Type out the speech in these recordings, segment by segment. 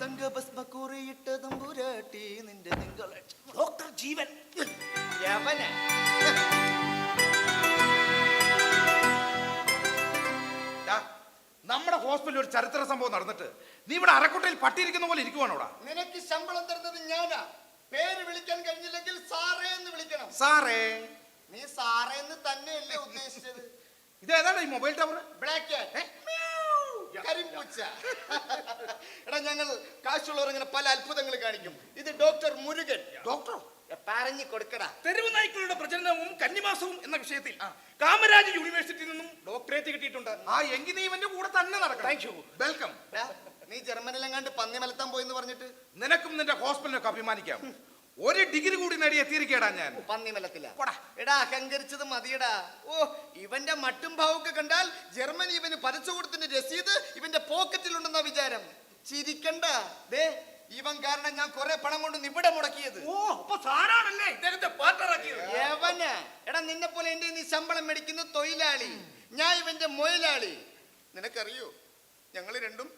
തങ്കഭസ്മ കുറിയിട്ട തമ്പുരാട്ടി നിന്റെ നിങ്ങൾ ഡോക്ടർ ജീവൻ. യവനെ. നമ്മുടെ ഹോസ്പിറ്റലിൽ ഒരു ചരിത്ര സംഭവം നടന്നിട്ട് നീ ഇവിടെ അരക്കുട്ടയിൽ പട്ടിയിരിക്കുന്ന പോലെ ഇരിക്കുവാണോടാ? നിനക്ക് ശമ്പളം തരുന്നത് ഞാനാ. പേര് വിളിക്കാൻ കഴിഞ്ഞില്ലെങ്കിൽ സാറേ എന്ന് വിളിക്കണം. സാറേ. നീ സാറേ എന്ന് തന്നെയല്ലേ ഉദ്ദേശിച്ചത്. ഇത് ഏതാണ് ഈ മൊബൈൽ ടവർ ബ്ലാക്ക്. കരിമ്പൂച്ച. കാശുള്ളവർ ഇങ്ങനെ പല അത്ഭുതങ്ങൾ കാണിക്കും. ഇത് ഡോക്ടർ മുരുകൻ. ഡോക്ടർ പറഞ്ഞു കൊടുക്കടാ. തെരുവ് നായ്ക്കളുടെ പ്രചരണവും കന്നിമാസവും എന്ന വിഷയത്തിൽ കാമരാജ് യൂണിവേഴ്സിറ്റിയിൽ നിന്നും ഡോക്ടറേറ്റ് കിട്ടിയിട്ടുണ്ട്. ആ എങ്കിൽ നീ ഇവന്റെ കൂടെ തന്നെ നടക്കും. വെൽക്കം നീ ജർമ്മനിലും കണ്ട് പന്നി മലത്താൻ എന്ന് പറഞ്ഞിട്ട്? നിനക്കും നിന്റെ ഹോസ്പിറ്റലിനൊക്കെ അഭിമാനിക്കാം. ഒരു ഡിഗ്രി കൂടി നേടി എത്തിയിരിക്കടാ ഞാൻ. പന്നി മലത്തില്ല പോടാ. എടാ അഹങ്കരിച്ചത് മതിയടാ. ഓ ഇവന്റെ മട്ടും ഭാവമൊക്കെ കണ്ടാൽ ജർമ്മനി ഇവന് പരച്ചു കൊടുത്തിന്റെ രസീത് ചിരിക്കണ്ട. ദേ ഇവൻ കാരണം ഞാൻ കുറെ പണം കൊണ്ട് ഇവിടെ മുടക്കിയത്. ഓ അപ്പൊ സാറാണല്ലേ? ഇദ്ദേഹത്തെ എടാ നിന്നെ പോലെ എന്റെ നീ ശമ്പളം മേടിക്കുന്ന തൊഴിലാളി. ഞാൻ ഇവന്റെ മൊയിലാളി നിനക്കറിയോ ഞങ്ങൾ രണ്ടും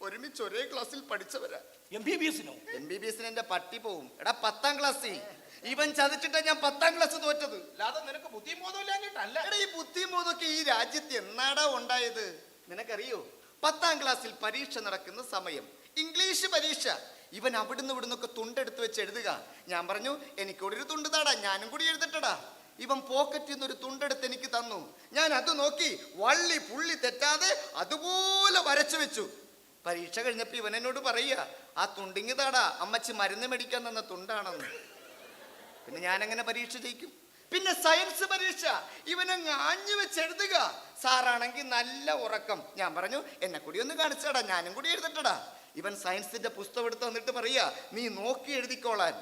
ഒരുമിച്ച് ഒരേ ക്ലാസ്സിൽ പഠിച്ചവരാ. എം ബി ബി എസിനോ എം ബി ബി എസിന് എന്റെ പട്ടി പോവും. എടാ പത്താം ക്ലാസ് ഇവൻ ചതിച്ചിട്ടാ ഞാൻ പത്താം ക്ലാസ് തോറ്റത്. അല്ലാതെ നിനക്ക് ബുദ്ധിയും ബോധമില്ലാഞ്ഞിട്ടല്ല എടാ ഈ ബുദ്ധിയും ബോധമൊക്കെ ഈ രാജ്യത്ത് എന്നാടാ ഉണ്ടായത്? നിനക്കറിയോ പത്താം ക്ലാസ്സിൽ പരീക്ഷ നടക്കുന്ന സമയം. ഇംഗ്ലീഷ് പരീക്ഷ. ഇവൻ അവിടുന്ന് ഇവിടുന്നൊക്കെ തുണ്ടെടുത്ത് വെച്ച് എഴുതുക. ഞാൻ പറഞ്ഞു എനിക്കൂടെ ഒരു തുണ്ട് താടാ ഞാനും കൂടി എഴുതട്ടടാ. ഇവൻ പോക്കറ്റിൽ നിന്ന് ഒരു തുണ്ടെടുത്ത് എനിക്ക് തന്നു. ഞാൻ അത് നോക്കി വള്ളി പുള്ളി തെറ്റാതെ അതുപോലെ വരച്ചു വെച്ചു. പരീക്ഷ കഴിഞ്ഞപ്പോ ഇവൻ എന്നോട് പറയുക ആ തുണ്ടിങ്ങി താടാ അമ്മച്ചി മരുന്ന് മേടിക്കാൻ തന്ന തുണ്ടാണെന്ന്. പിന്നെ ഞാൻ എങ്ങനെ പരീക്ഷ ജയിക്കും? പിന്നെ സയൻസ് പരീക്ഷ. ഇവനെ ആഞ്ഞു വെച്ച് എഴുതുക സാറാണെങ്കിൽ നല്ല ഉറക്കം. ഞാൻ പറഞ്ഞു എന്നെ കൂടി ഒന്ന് കാണിച്ചടാ ഞാനും കൂടി എഴുതിട്ടടാ. ഇവൻ സയൻസിന്റെ പുസ്തകം എടുത്ത് വന്നിട്ട് പറയാ നീ നോക്കി എഴുതിക്കോളാൻ.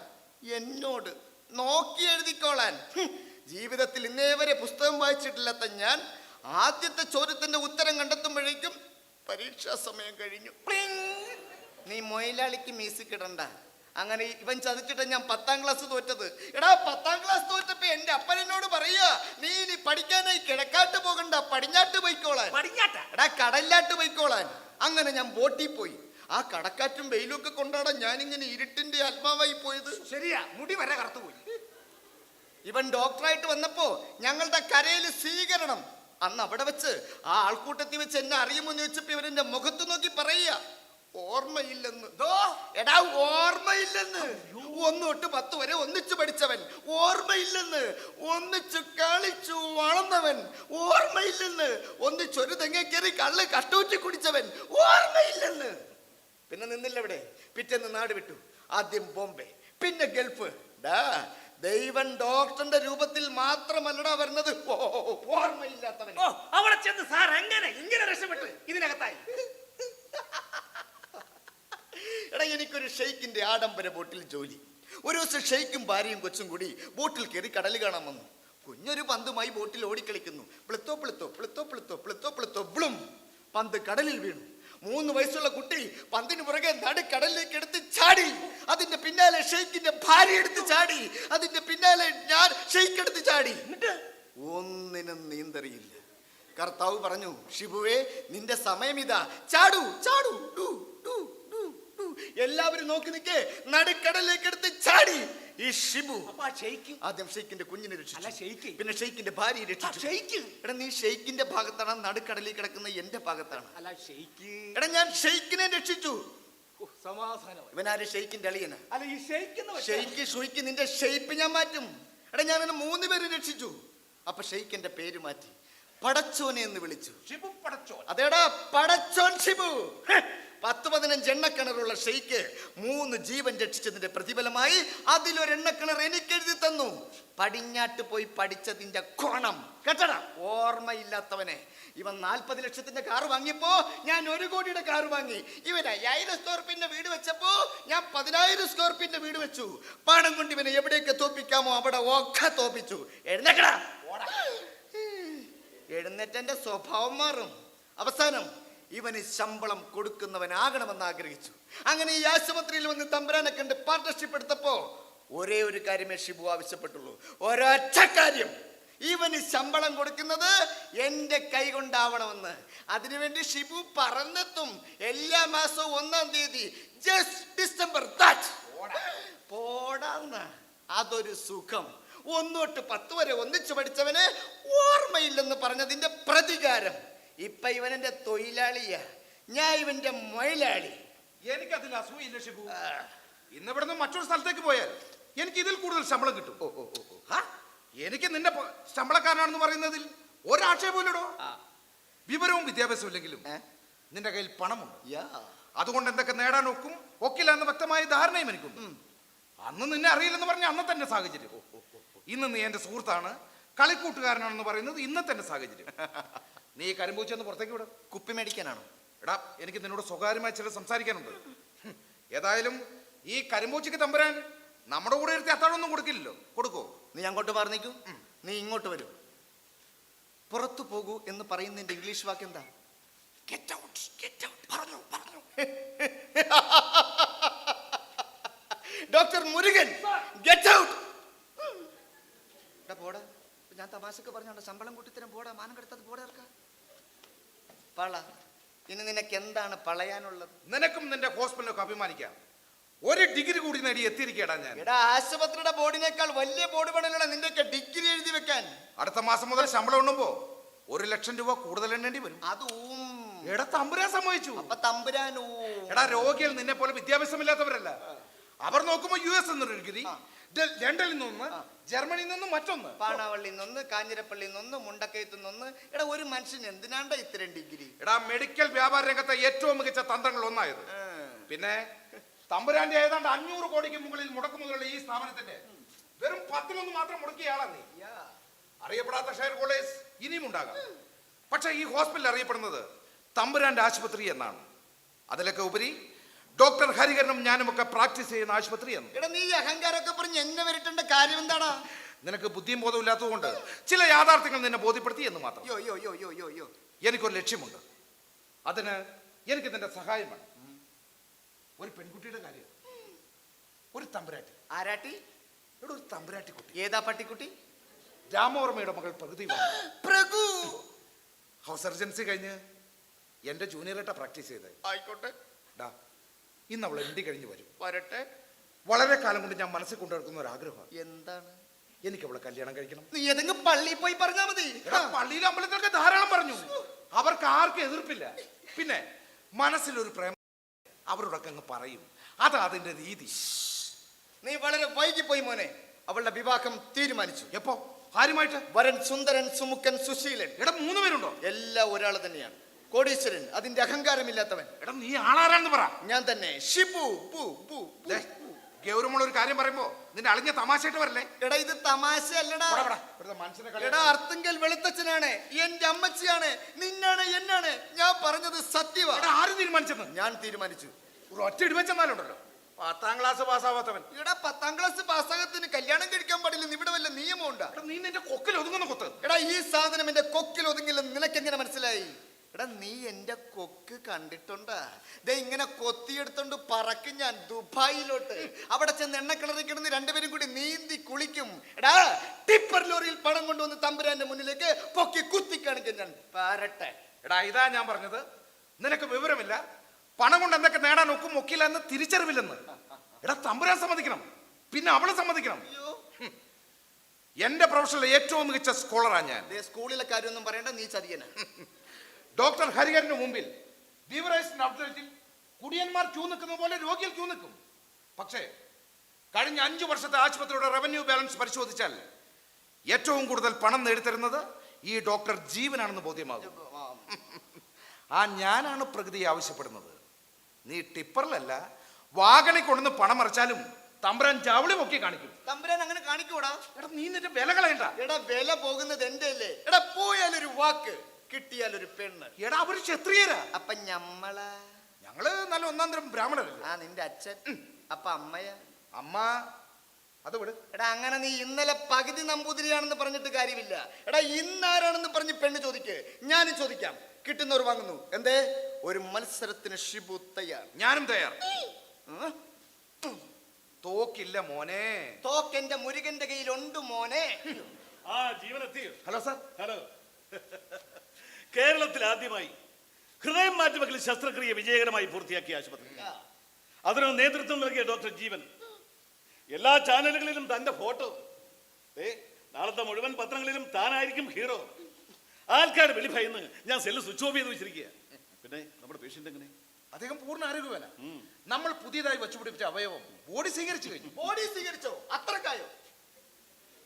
എന്നോട് നോക്കി എഴുതിക്കോളാൻ. ജീവിതത്തിൽ ഇന്നേ വരെ പുസ്തകം വായിച്ചിട്ടില്ലാത്ത ഞാൻ ആദ്യത്തെ ചോദ്യത്തിന്റെ ഉത്തരം കണ്ടെത്തുമ്പോഴേക്കും പരീക്ഷാ സമയം കഴിഞ്ഞു. നീ മൊയിലാളിക്ക് മ്യൂസിക് ഇടണ്ട അങ്ങനെ ഇവൻ ചതിച്ചിട്ട് ഞാൻ പത്താം ക്ലാസ് തോറ്റത്. എടാ പത്താം ക്ലാസ് തോറ്റപ്പോ എന്റെ അപ്പൻ എന്നോട് പറയാ നീ ഇനി പഠിക്കാനായി കിഴക്കാട്ട് പോകണ്ട പടിഞ്ഞാട്ട് പോയിക്കോളാൻ. പടിഞ്ഞാട്ട? എടാ കടലിലാട്ട് പോയിക്കോളാൻ. അങ്ങനെ ഞാൻ ബോട്ടിൽ പോയി. ആ കടക്കാറ്റും വെയിലും ഒക്കെ ഞാൻ ഞാനിങ്ങനെ ഇരുട്ടിന്റെ ആത്മാവായി പോയത്. ശരിയാ മുടി വരെ കറുത്തുപോയി ഇവൻ ഡോക്ടറായിട്ട് വന്നപ്പോ ഞങ്ങളുടെ കരയിൽ സ്വീകരണം. അന്ന് അവിടെ വെച്ച് ആ ആൾക്കൂട്ടത്തിൽ വെച്ച് എന്നെ അറിയുമെന്ന് ചോദിച്ചപ്പോ ഇവൻ എന്റെ മുഖത്ത് നോക്കി പറയുക. ഓർമ്മയില്ലെന്ന്. എടാ ഓർമ്മയില്ലെന്ന്. ഒന്ന് തൊട്ട് പത്ത് വരെ ഒന്നിച്ചു പഠിച്ചവൻ. ഓർമ്മയില്ലെന്ന്. ഒന്നിച്ചു കളിച്ചു വളർന്നവൻ. ഓർമ്മയില്ലെന്ന്. ഒന്നിച്ചൊരു തെങ്ങ കയറി കള്ള് കട്ടൂറ്റി കുടിച്ചവൻ. ഓർമ്മയില്ലെന്ന്. പിന്നെ നിന്നില്ല ഇവിടെ പിറ്റേന്ന് നാട് വിട്ടു. ആദ്യം ബോംബെ പിന്നെ ഗൾഫ്. ഡാ ദൈവൻ ഡോക്ടറിന്റെ രൂപത്തിൽ മാത്രമല്ലടാ വരുന്നത്. ഓർമ്മയില്ലാത്തവൻ. അവിടെ ചെന്ന് സാർ എങ്ങനെ ഇങ്ങനെ രക്ഷപ്പെട്ടു? ഇതിനകത്തായി. എടാ എനിക്കൊരു ഷെയ്ക്കിന്റെ ആഡംബര ബോട്ടിൽ ജോലി. ഒരു ദിവസം ഷെയ്ക്കും ഭാര്യയും കൊച്ചും കൂടി ബോട്ടിൽ കയറി കടൽ കാണാൻ വന്നു. കുഞ്ഞൊരു പന്തുമായി ബോട്ടിൽ ഓടിക്കളിക്കുന്നു. പ്ലിത്തോ പ്ലിത്തോ പ്ലിത്തോ പ്ലിത്തോ പ്ലിത്തോ പ്ലിത്തോ ബ്ലും പന്ത് കടലിൽ വീണു. മൂന്ന് വയസ്സുള്ള കുട്ടി പന്തിന് പുറകെ നടുക്കടലിലേക്ക് എടുത്ത് ചാടി. അതിന്റെ പിന്നാലെ ഷെയ്ക്കിന്റെ ഭാര്യ എടുത്ത് ചാടി. അതിന്റെ പിന്നാലെ ഞാൻ ഷെയ്ക്ക് എടുത്ത് ചാടി. ഒന്നിനും നീന്തറിയില്ല. കർത്താവ് പറഞ്ഞു ഷിബുവേ നിന്റെ സമയം ഇതാ. ചാടു ചാടു ഡു, ഡു. എല്ലാവരും നോക്കി നിൽക്കേ നടുക്കടലിലേക്ക് എടുത്ത് ചാടി. ഈ ഷിബു. ആദ്യം ഷെയ്ഖിന്റെ കുഞ്ഞിനെ രക്ഷിച്ചു. പിന്നെ ഷെയ്ഖിന്റെ ഭാര്യയെ രക്ഷിച്ചു. ഷെയ്ക്ക്. എടാ നീ ഷെയ്ഖിന്റെ ഭാഗത്താണ് നടുക്കടലിൽ കിടക്കുന്ന എന്റെ ഭാഗത്താണ്. അല്ല ഷെയ്ഖ് എടാ ഞാൻ ഷെയ്ഖിനെ രക്ഷിച്ചു. ഇവനാര് ഷെയ്ക്കിന്റെ അളിയനാ. അല്ല ഈ എന്ന് വെച്ചാൽ ഷുയ്ക്ക് നിന്റെ ഷെയ്പ്പ് ഞാൻ മാറ്റും. എടാ ഞാൻ മൂന്ന് പേര് രക്ഷിച്ചു. അപ്പൊ ഷെയ്ക്കിന്റെ പേര് മാറ്റി. പടച്ചോനെ എന്ന് വിളിച്ചു. ഷിബു പടച്ചോൻ. അതേടാ പടച്ചോൻ ഷിബു. പത്ത് പതിനഞ്ച് എണ്ണക്കിണറുള്ള ഷെയ്ക്ക് മൂന്ന് ജീവൻ രക്ഷിച്ചതിന്റെ പ്രതിഫലമായി അതിലൊരു എണ്ണക്കിണർ എനിക്ക് എഴുതി തന്നു. പടിഞ്ഞാട്ട് പോയി പഠിച്ചതിന്റെ കോണം കേട്ടടാ? ഓർമ്മയില്ലാത്തവനെ. ഇവൻ നാൽപ്പത് ലക്ഷത്തിന്റെ കാർ വാങ്ങിയപ്പോ ഞാൻ ഒരു കോടിയുടെ കാർ വാങ്ങി. ഇവൻ അയ്യായിരം സ്ക്വയർ ഫീറ്റിന്റെ വീട് വെച്ചപ്പോ ഞാൻ പതിനായിരം സ്ക്വയർ ഫീറ്റിന്റെ വീട് വെച്ചു. പണം കൊണ്ട് ഇവനെ എവിടെയൊക്കെ തോപ്പിക്കാമോ അവിടെ ഒക്കെ തോപ്പിച്ചു. എഴുന്നേക്കടാ. എഴുന്നേറ്റന്റെ സ്വഭാവം മാറും. അവസാനം ഇവന് ശമ്പളം കൊടുക്കുന്നവനാകണമെന്ന് ആഗ്രഹിച്ചു. അങ്ങനെ ഈ ആശുപത്രിയിൽ വന്ന് തമ്പുരാനെ കണ്ട് പാർട്ണർഷിപ്പ് എടുത്തപ്പോ ഒരേ ഒരു കാര്യമേ ഷിബു ആവശ്യപ്പെട്ടുള്ളൂ. ഒരൊറ്റ കാര്യം. ഇവന് ശമ്പളം കൊടുക്കുന്നത് എന്റെ കൈ കൊണ്ടാവണമെന്ന്. അതിനുവേണ്ടി ഷിബു പറന്നെത്തും എല്ലാ മാസവും ഒന്നാം തീയതി ജസ്റ്റ് ഡിസംബർ പോടാന്ന്. അതൊരു സുഖം. ഒന്നോട്ട് പത്ത് വരെ ഒന്നിച്ചു പഠിച്ചവന് ഓർമ്മയില്ലെന്ന് പറഞ്ഞതിന്റെ പ്രതികാരം. ഇപ്പൊ ഇവൻ എന്റെ തൊഴിലാളിയാ? ഞാൻ ഇവന്റെ മൊയിലാളി. എനിക്കതിൽ അസൂയില്ല ഷിബു. ഇന്ന് ഇവിടുന്ന് മറ്റൊരു സ്ഥലത്തേക്ക് പോയാൽ എനിക്ക് ഇതിൽ കൂടുതൽ ശമ്പളം കിട്ടും? എനിക്ക് നിന്റെ ശമ്പളക്കാരനാണെന്ന് പറയുന്നതിൽ ഒരാക്ഷേപമില്ലടോ ഇല്ലടോ. വിവരവും വിദ്യാഭ്യാസവും ഇല്ലെങ്കിലും നിന്റെ കയ്യിൽ പണമുണ്ട്. അതുകൊണ്ട് എന്തൊക്കെ നേടാൻ ഒക്കും ഒക്കില്ല എന്ന വ്യക്തമായ ധാരണയും എനിക്കുണ്ട്. അന്ന് നിന്നെ അറിയില്ലെന്ന് പറഞ്ഞ അന്ന് തന്നെ സാഹചര്യം. ഇന്ന് നീ എന്റെ സുഹൃത്താണ് കളിക്കൂട്ടുകാരനാണെന്ന് പറയുന്നത് ഇന്നത്തെ തന്നെ സാഹചര്യം. നീ ഈ കരിമ്പൂച്ച ഒന്ന് പുറത്തേക്ക് വിടും. കുപ്പി മേടിക്കാനാണോ? എടാ എനിക്ക് നിന്നോട് സ്വകാര്യമായി ചില സംസാരിക്കാനുണ്ട്. ഏതായാലും ഈ കരിമ്പൂച്ചയ്ക്ക് തമ്പുരാൻ നമ്മുടെ കൂടെ ഇരുത്തി അത്താഴൊന്നും കൊടുക്കില്ലല്ലോ. കൊടുക്കോ? നീ അങ്ങോട്ട് പറഞ്ഞേക്കും നീ ഇങ്ങോട്ട് വരൂ. പുറത്തു പോകൂ എന്ന് പറയുന്നതിന്റെ ഇംഗ്ലീഷ് വാക്ക് എന്താ? ഗെറ്റ് ഔട്ട് ഗെറ്റ് ഔട്ട് പറഞ്ഞു പറഞ്ഞു. ഡോക്ടർ മുരുകൻ ഗെറ്റ് ഔട്ട് പോടാ. ഞാൻ തമാശക്ക് പറഞ്ഞോണ്ട് ശമ്പളം കൂട്ടിത്തരം പോടാ. മാനം കെടുത്തത് പോടാ ഇറക്ക പള. ഇനി നിനക്ക് എന്താണ് പളയാനുള്ളത്? നിനക്കും നിന്റെ ഹോസ്പിറ്റലൊക്കെ അഭിമാനിക്കാം. ഒരു ഡിഗ്രി കൂടി നേടി എത്തിയിരിക്കടാ ഞാൻ. എടാ ആശുപത്രിയുടെ ബോർഡിനേക്കാൾ വലിയ ബോർഡ് വേണമല്ലോ നിന്റെയൊക്കെ ഡിഗ്രി എഴുതി വെക്കാൻ. അടുത്ത മാസം മുതൽ ശമ്പളം ഉണ്ണുമ്പോ ഒരു ലക്ഷം രൂപ കൂടുതൽ എണ്ണേണ്ടി വരും. അതും. എടാ തമ്പുരാൻ സംഭവിച്ചു അപ്പൊ തമ്പുരാനൂ എടാ രോഗികൾ നിന്നെ പോലെ വിദ്യാഭ്യാസമില്ലാത്തവരല്ല അവർ നോക്കുമ്പോ യു എസ് എന്നൊരു ഡിഗ്രി ഡ- ലണ്ടനിൽ നിന്ന് ജർമ്മനിയിൽ നിന്ന് മറ്റൊന്ന്. പാണാവള്ളി നിന്ന് കാഞ്ഞിരപ്പള്ളി നിന്ന് മുണ്ടക്കയത്ത് നിന്ന്. എടാ ഒരു മനുഷ്യൻ എന്തിനാണ്ട ഇത്രയും ഡിഗ്രി? എടാ മെഡിക്കൽ വ്യാപാര രംഗത്തെ ഏറ്റവും മികച്ച തന്ത്രങ്ങൾ ഒന്നായത്. പിന്നെ തമ്പുരാന്റെ ഏതാണ്ട് അഞ്ഞൂറ് കോടിക്ക് മുകളിൽ മുടക്കുമുതലുള്ള ഈ സ്ഥാപനത്തിന്റെ വെറും പത്തിലൊന്ന് മാത്രം മുടക്കിയ ആളാ നീ. അറിയപ്പെടാത്ത ഷെയർ കോളേജ് ഇനിയും ഉണ്ടാകാം. പക്ഷെ ഈ ഹോസ്പിറ്റൽ അറിയപ്പെടുന്നത് തമ്പുരാന്റെ ആശുപത്രി എന്നാണ്. അതിലൊക്കെ ഉപരി ഡോക്ടർ ഹരിഹരനും ഞാനുമൊക്കെ പ്രാക്ടീസ് ചെയ്യുന്ന ആശുപത്രിയാണ്. എടാ നീ ഈ അഹങ്കാരമൊക്കെ പറഞ്ഞ് എന്നെ വരട്ടേണ്ട കാര്യം എന്താടാ? നിനക്ക് ബുദ്ധിയും ബോധവും ഇല്ലാത്തതുകൊണ്ട് ചില യാഥാർത്ഥ്യങ്ങൾ നിന്നെ ബോധ്യപ്പെടുത്തി എന്ന് മാത്രം. യോ യോ യോ യോ യോ യോ. എനിക്കൊരു ലക്ഷ്യമുണ്ട്. അതിന് എനിക്ക് നിന്റെ സഹായമാണ്. ഒരു പെൺകുട്ടിയുടെ കാര്യം. ഒരു തമ്പുരാട്ടി. ആരാട്ടി? ഇവിടെ ഒരു തമ്പുരാട്ടി കുട്ടി. ഏതാ പട്ടിക്കുട്ടി? രാമവർമ്മയുടെ മകൾ പ്രകൃതി പ്രഭു ഹൗസ് സർജൻസി കഴിഞ്ഞ് എന്റെ ജൂനിയറായിട്ടാ പ്രാക്ടീസ് ചെയ്തത് ആയിക്കോട്ടെ. ഡാ ഇന്ന് അവൾ എന്തി കഴിഞ്ഞു വരും? വരട്ടെ. വളരെ കാലം കൊണ്ട് ഞാൻ മനസ്സിൽ കൊണ്ടു നടക്കുന്ന ഒരു ആഗ്രഹമാണ്. എന്താണ്? എനിക്ക് അവളെ കല്യാണം കഴിക്കണം. നീ ഏതെങ്കിലും പള്ളിയിൽ പോയി പറഞ്ഞാ മതി. പള്ളിയിൽ അമ്പലത്തിലൊക്കെ ധാരാളം പറഞ്ഞു. അവർക്ക് ആർക്കും എതിർപ്പില്ല. പിന്നെ മനസ്സിലൊരു പ്രേമ അവരോടൊക്കെ അങ്ങ് പറയും. അത് അതിന്റെ രീതി. നീ വളരെ വൈകി പോയി മോനെ. അവളുടെ വിവാഹം തീരുമാനിച്ചു. എപ്പോ? ആരുമായിട്ട്? വരൻ സുന്ദരൻ സുമുക്കൻ സുശീലൻ. ഇവിടെ മൂന്ന് പേരുണ്ടോ? എല്ലാം ഒരാൾ തന്നെയാണ്. കോടീശ്വരൻ അതിന്റെ അഹങ്കാരമില്ലാത്തവൻ. എടാ നീ ആളാരാന്ന് പറ. ഞാൻ തന്നെ. ഷിബു പു പു പു. ദേ, ഗൗരവമുള്ള ഒരു കാര്യം പറയുമ്പോ നിന്റെ അളിഞ്ഞ തമാശയായിട്ട് വരല്ലേ? എടാ ഇത് തമാശ അല്ലടാ. ഇവിടുത്തെ മനുഷ്യനെ കളി- എടാ അർത്തുങ്കൽ വെളുത്തച്ഛനാണ്. എന്റെ അമ്മച്ചിയാണ്. നിന്നാണ് എന്നാണ്. ഞാൻ പറഞ്ഞത് സത്യമാണ് എടാ ആര് തീരുമാനിച്ചെന്ന്? ഞാൻ തീരുമാനിച്ചു. ഒരു ഒറ്റ ഇടിവെച്ചെന്നാലുണ്ടല്ലോ പത്താം ക്ലാസ് പാസ്സാവാത്തവൻ. എടാ പത്താം ക്ലാസ് പാസ്സാകത്തിന് കല്യാണം കഴിക്കാൻ പാടില്ല ഇവിടെ വല്ല നിയമമുണ്ടാ? എടാ നീ നിന്റെ കൊക്കിൽ ഒതുങ്ങുന്ന കൊത്ത്. എടാ ഈ സാധനം എന്റെ കൊക്കിൽ ഒതുങ്ങില്ലെന്ന് നിനക്കെങ്ങനെ മനസ്സിലായി? എടാ നീ എന്റെ കൊക്ക് കണ്ടിട്ടുണ്ടാ? ദേ ഇങ്ങനെ കൊത്തിയെടുത്തോണ്ട് പറക്കും ഞാൻ ദുബായിലോട്ട്. അവിടെ ചെന്ന് എണ്ണ കിണറി കിടന്ന് രണ്ടുപേരും കൂടി നീന്തി കുളിക്കും. എടാ ടിപ്പർ ലോറിയിൽ പണം കൊണ്ടുവന്ന് തമ്പുരാന്റെ മുന്നിലേക്ക് പൊക്കി കുത്തി കാണിക്കും ഞാൻ. പാരട്ടെ. എടാ ഇതാ ഞാൻ പറഞ്ഞത്. നിനക്ക് വിവരമില്ല. പണം കൊണ്ട് എന്തൊക്കെ നേടാൻ ഒക്കും ഒക്കില്ല എന്ന് തിരിച്ചറിവില്ലെന്ന്. എടാ തമ്പുരാൻ സമ്മതിക്കണം. പിന്നെ അവളെ സമ്മതിക്കണം. എന്റെ പ്രൊഫഷനിലെ ഏറ്റവും മികച്ച സ്കോളറാണ് ഞാൻ. സ്കൂളിലെ കാര്യമൊന്നും പറയണ്ട നീ ചതിയന. ഡോക്ടർ ഹരിഹരന് മുമ്പിൽ ദീവറേഷൻ ഔട്ട്ലെറ്റിൽ കുടിയന്മാർ ക്യൂ നിൽക്കുന്ന പോലെ രോഗികൾ ക്യൂ നിൽക്കും. പക്ഷേ കഴിഞ്ഞ അഞ്ചു വർഷത്തെ ആശുപത്രിയുടെ റവന്യൂ ബാലൻസ് പരിശോധിച്ചാൽ ഏറ്റവും കൂടുതൽ പണം നേടിത്തരുന്നത് ഈ ഡോക്ടർ ജീവനാണെന്ന് ബോധ്യമാകും. ആ ഞാനാണ് പ്രകൃതി ആവശ്യപ്പെടുന്നത്. നീ ടിപ്പറിലല്ല വാഗണി കൊണ്ടുവന്ന് പണം മറിച്ചാലും തമ്പുരാൻ ജാവളി പൊക്കി കാണിക്കും. തമ്പുരാൻ അങ്ങനെ കാണിക്കൂടാ? എടാ നീ നിന്റെ വില കളയണ്ട. എടാ വില പോകുന്നത് എന്റെ അല്ലേ എടാ പോയാലൊരു വാക്ക്. കിട്ടിയാലൊരു പെണ്ണ്. എടാ അവർ ക്ഷത്രിയരാ. അപ്പൊ ഞമ്മളാ. ഞങ്ങൾ നല്ല ഒന്നാം തരം ബ്രാഹ്മണരല്ലേ? ആ നിന്റെ അച്ഛൻ. അപ്പൊ അമ്മയ. അമ്മ അത് വിട്. എടാ അങ്ങനെ നീ ഇന്നലെ പകുതി നമ്പൂതിരിയാണെന്ന് പറഞ്ഞിട്ട് കാര്യമില്ല. എടാ ഇന്നാരാണെന്ന് പറഞ്ഞ് പെണ്ണ് ചോദിക്ക്. ഞാനും ചോദിക്കാം. കിട്ടുന്നവർ വാങ്ങുന്നു. എന്തേ? ഒരു മത്സരത്തിന് ഷിബു തയ്യാർ. ഞാനും തയ്യാർ. ഉം? തോക്കില്ല മോനെ. തോക്കെന്റെ മുരുകന്റെ കയ്യിലുണ്ട് മോനെ. ആ ജീവനെത്തി ഹലോ സാർ. ഹലോ. കേരളത്തിൽ ആദ്യമായി ഹൃദയം മാറ്റിവെക്കൽ ശസ്ത്രക്രിയ വിജയകരമായി പൂർത്തിയാക്കിയ ആശുപത്രി. അതിന് നേതൃത്വം നൽകിയ ഡോക്ടർ ജീവൻ. എല്ലാ ചാനലുകളിലും തന്റെ ഫോട്ടോ. ഏ നാളത്തെ മുഴുവൻ പത്രങ്ങളിലും താനായിരിക്കും ഹീറോ. ആൾക്കാർ വെളി ഭയന്ന് ഞാൻ സെല്ല് സ്വിച്ച് ഓഫ് ചെയ്ത് വെച്ചിരിക്കുക പിന്നെ നമ്മുടെ പേഷ്യന്റ് എങ്ങനെ? അദ്ദേഹം പൂർണ ആരോഗ്യവേന. നമ്മൾ പുതിയതായി വച്ചുപിടിപ്പിച്ച അവയവം ബോഡി സ്വീകരിച്ചു കഴിഞ്ഞു. ബോഡി സ്വീകരിച്ചോ? അത്രക്കായോ?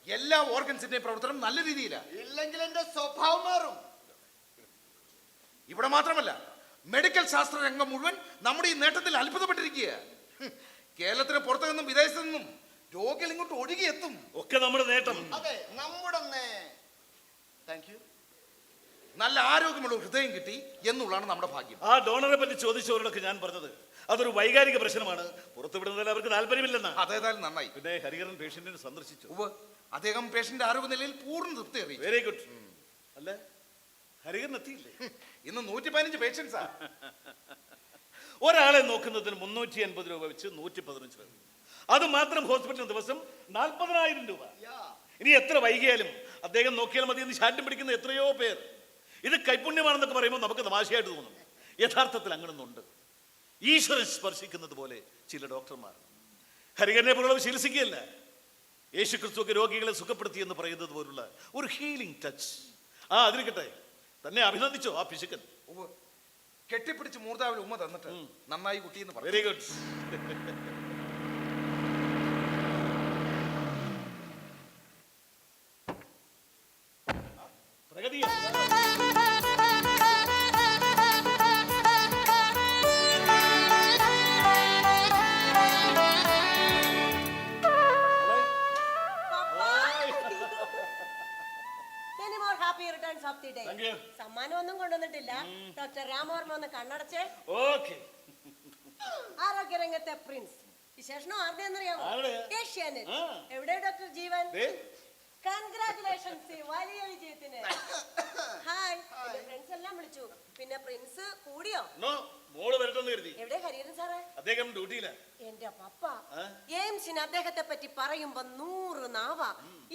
എല്ലാ ഓർഗൻസിന്റെയും പ്രവർത്തനം നല്ല രീതിയിലാണ് ഇല്ലെങ്കിൽ എന്റെ സ്വഭാവം മാറും. ഇവിടെ മാത്രമല്ല മെഡിക്കൽ ശാസ്ത്ര രംഗം മുഴുവൻ നമ്മുടെ ഈ നേട്ടത്തിൽ അത്ഭുതപ്പെട്ടിരിക്കുക കേരളത്തിന് പുറത്തു നിന്നും വിദേശത്തു നിന്നും രോഗികൾ ഇങ്ങോട്ട് ഒഴുകിയെത്തും ഒക്കെ നമ്മുടെ നേട്ടം. അതെ നമ്മുടെ താങ്ക് യു നല്ല ആരോഗ്യമുള്ള ഹൃദയം കിട്ടി എന്നുള്ളതാണ് നമ്മുടെ ഭാഗ്യം. ആ ഡോണറെ പറ്റി ചോദിച്ചവരോടൊക്കെ ഞാൻ പറഞ്ഞത് അതൊരു വൈകാരിക പ്രശ്നമാണ്. പുറത്തുവിടുന്നതിൽ അവർക്ക് താല്പര്യമില്ലെന്ന്. അതേതായാലും നന്നായി. പിന്നെ ഹരിഹരൻ പേഷ്യന്റിനെ സന്ദർശിച്ചു. അദ്ദേഹം പേഷ്യന്റ് ആരോഗ്യനിലയിൽ പൂർണ തൃപ്തി അറിയിച്ചു. വെരി ഗുഡ് അല്ല? ഹരിഹരൻ എത്തിയില്ലേ ഹും, ഇന്ന് നൂറ്റി പതിനഞ്ച് പേഷ്യൻസാ ഒരാളെ നോക്കുന്നതിന് മുന്നൂറ്റി അൻപത് രൂപ വെച്ച് നൂറ്റി പതിനഞ്ച് രൂപ. അത് മാത്രം ഹോസ്പിറ്റൽ ദിവസം നാൽപ്പതിനായിരം രൂപ. ഇനി എത്ര വൈകിയാലും അദ്ദേഹം നോക്കിയാൽ മതി എന്ന് ശാഠ്യം പിടിക്കുന്ന എത്രയോ പേർ. ഇത് കൈപുണ്യമാണെന്നൊക്കെ പറയുമ്പോൾ നമുക്ക് തമാശയായിട്ട് തോന്നും. യഥാർത്ഥത്തിൽ അങ്ങനൊന്നുണ്ട്. ഈശ്വരൻ സ്പർശിക്കുന്നത് പോലെ ചില ഡോക്ടർമാർ. ഹരികരനെ പോലുള്ളവർ ചികിത്സിക്കുകയല്ല. യേശു ക്രിസ്തുവൊക്കെ രോഗികളെ സുഖപ്പെടുത്തി എന്ന് പറയുന്നത് പോലുള്ള ഒരു ഹീലിംഗ് ടച്ച് ആ അതിരിക്കട്ടെ. തന്നെ അഭിനന്ദിച്ചോ ആ പിശുക്കൻ? കെട്ടിപ്പിടിച്ച് മൂർധാവിൽ ഉമ്മ തന്നിട്ട് നന്നായി കുട്ടി എന്ന് പറഞ്ഞു വെരി ഗുഡ് ഡോക്ടർ രാമവർമ്മ ഒന്ന് കണ്ണടച്ചേ. ഓക്കെ. ആരോഗ്യരംഗത്തെ പ്രിൻസ് വിശേഷണം ആരുടെയെന്നറിയാമോ ആരുടെയാ? ഏഷ്യാനെറ്റ്. എവിടെ ഡോക്ടർ ജീവൻ. കൺഗ്രാറ്റുലേഷൻസ് വലിയ വിജയത്തിന്. ഹായ് ഫ്രണ്ട്സ് എല്ലാം വിളിച്ചു. പിന്നെ പ്രിൻസ് കൂടിയോ? നോ മോൾ വരട്ടെന്ന് കരുതി. എവിടെ ഹരിഹരൻ സാറേ? അദ്ദേഹം ഡ്യൂട്ടിയിലാണ് എന്റെ പപ്പ? എയിംസിന് അദ്ദേഹത്തെ പറ്റി പറയുമ്പോ നൂറ് നാവ.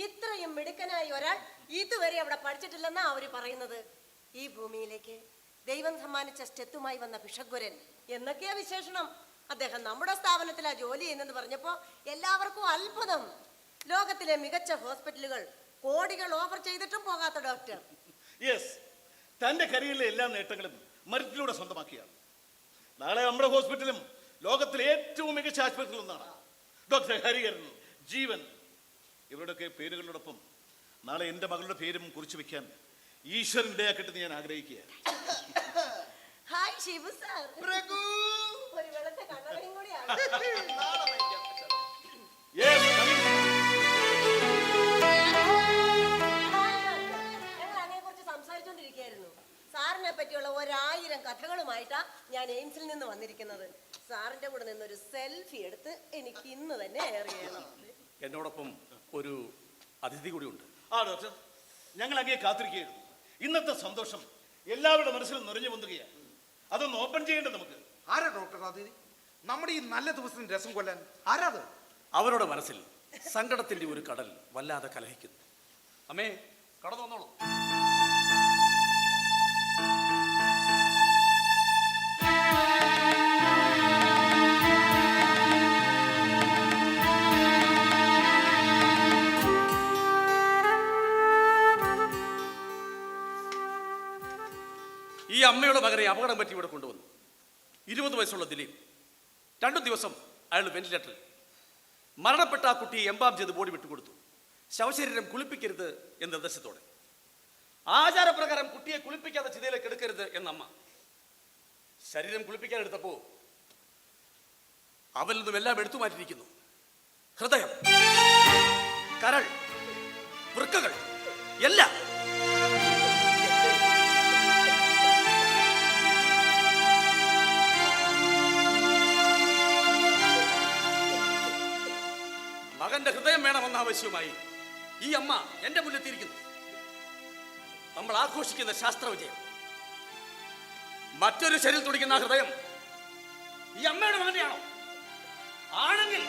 ഇത്രയും മിടുക്കനായി ഒരാൾ ഇതുവരെ അവിടെ പഠിച്ചിട്ടില്ലെന്നാ അവർ പറയുന്നത്. ഈ ഭൂമിയിലേക്ക് ദൈവം സമ്മാനിച്ച സ്റ്റെത്തുമായി വന്ന ഭിഷഗ്വരൻ എന്നൊക്കെയാ വിശേഷണം. അദ്ദേഹം നമ്മുടെ സ്ഥാപനത്തിലാ ജോലി ചെയ്യുന്നെന്ന് പറഞ്ഞപ്പോ എല്ലാവർക്കും അത്ഭുതം. ലോകത്തിലെ മികച്ച ഹോസ്പിറ്റലുകൾ കോടികൾ ഓഫർ ചെയ്തിട്ടും പോകാത്ത ഡോക്ടർ. യെസ് തന്റെ കരിയറിലെ എല്ലാ നേട്ടങ്ങളും മരുത്തിലൂടെ സ്വന്തമാക്കിയാണ്. നാളെ നമ്മുടെ ഹോസ്പിറ്റലും ലോകത്തിലെ ഏറ്റവും മികച്ച ആശുപത്രിയിൽ ഒന്നാണ്. ഡോക്ടർ ഹരിഹരൻ ജീവൻ. ഇവരുടെയൊക്കെ പേരുകളോടൊപ്പം നാളെ എന്റെ മകളുടെ പേരും കുറിച്ച് വെക്കാൻ ഈശ്വരൻ ഇടയാക്കട്ടെ ഞാൻ ആഗ്രഹിക്കുക ഹായ് ശിവ സാർ പ്രഭു. ഒരു വെളുത്ത കണ്ണടയും കൂടിയാണ്. നാളെ വൈകാം. Yes, come in. ഞങ്ങൾ അതിനെ സംസാരിച്ചുകൊണ്ടിരിക്കുകയായിരുന്നു സാറിനെ പറ്റിയുള്ള ഒരായിരം കഥകളുമായിട്ടാ ഞാൻ എയിംസിൽ നിന്ന് വന്നിരിക്കുന്നത്. സാറിന്റെ കൂടെ നിന്നൊരു സെൽഫി എടുത്ത് എനിക്ക് ഇന്ന് തന്നെ എയർ ചെയ്യണം. എന്നോടൊപ്പം ഒരു അതിഥി കൂടിയുണ്ട് ആ ഡോക്ടർ. ഞങ്ങൾ അങ്ങേ കാത്തിരിക്കുകയായിരുന്നു. ഇന്നത്തെ സന്തോഷം എല്ലാവരുടെ മനസ്സിലും നിറഞ്ഞു പൊന്തുകയാണ്. അതൊന്ന് ഓപ്പൺ ചെയ്യേണ്ടത് നമുക്ക്. ആരാ ഡോക്ടർ അതിഥി നമ്മുടെ ഈ നല്ല ദിവസത്തിന് രസം കൊല്ലാൻ ആരാത് അവരുടെ മനസ്സിൽ സങ്കടത്തിന്റെ ഒരു കടൽ വല്ലാതെ കലഹിക്കുന്നു. അമ്മേ കടന്നു വന്നോളൂ ഈ അമ്മയുടെ മകനെ അപകടം പറ്റി ഇവിടെ കൊണ്ടുവന്നു. ഇരുപത് വയസ്സുള്ള ദിലീപ്. രണ്ടു ദിവസം അയാൾ വെന്റിലേറ്ററിൽ മരണപ്പെട്ട ആ കുട്ടിയെ എംബാം ചെയ്ത് ബോഡി വിട്ടുകൊടുത്തു. ശവശരീരം കുളിപ്പിക്കരുത് എന്ന നിർദ്ദേശത്തോടെ. ആചാരപ്രകാരം കുട്ടിയെ കുളിപ്പിക്കാതെ ചിതയിലേക്ക് എടുക്കരുത് എന്നമ്മ ശരീരം കുളിപ്പിക്കാൻ എടുത്തപ്പോ അവരിൽ നിന്നും എല്ലാം എടുത്തു മാറ്റിയിരിക്കുന്നു. ഹൃദയം കരൾ വൃക്കകൾ എല്ലാം വേണമെന്ന ആവശ്യവുമായി ഈ അമ്മ എന്റെ മുന്നിലെത്തിയിരിക്കുന്നു നമ്മൾ ആഘോഷിക്കുന്ന ശാസ്ത്രവിജയം മറ്റൊരു ശരീരം തുടിക്കുന്ന ഹൃദയം ഈ അമ്മയുടെ മകനെയാണോ ആണെങ്കിൽ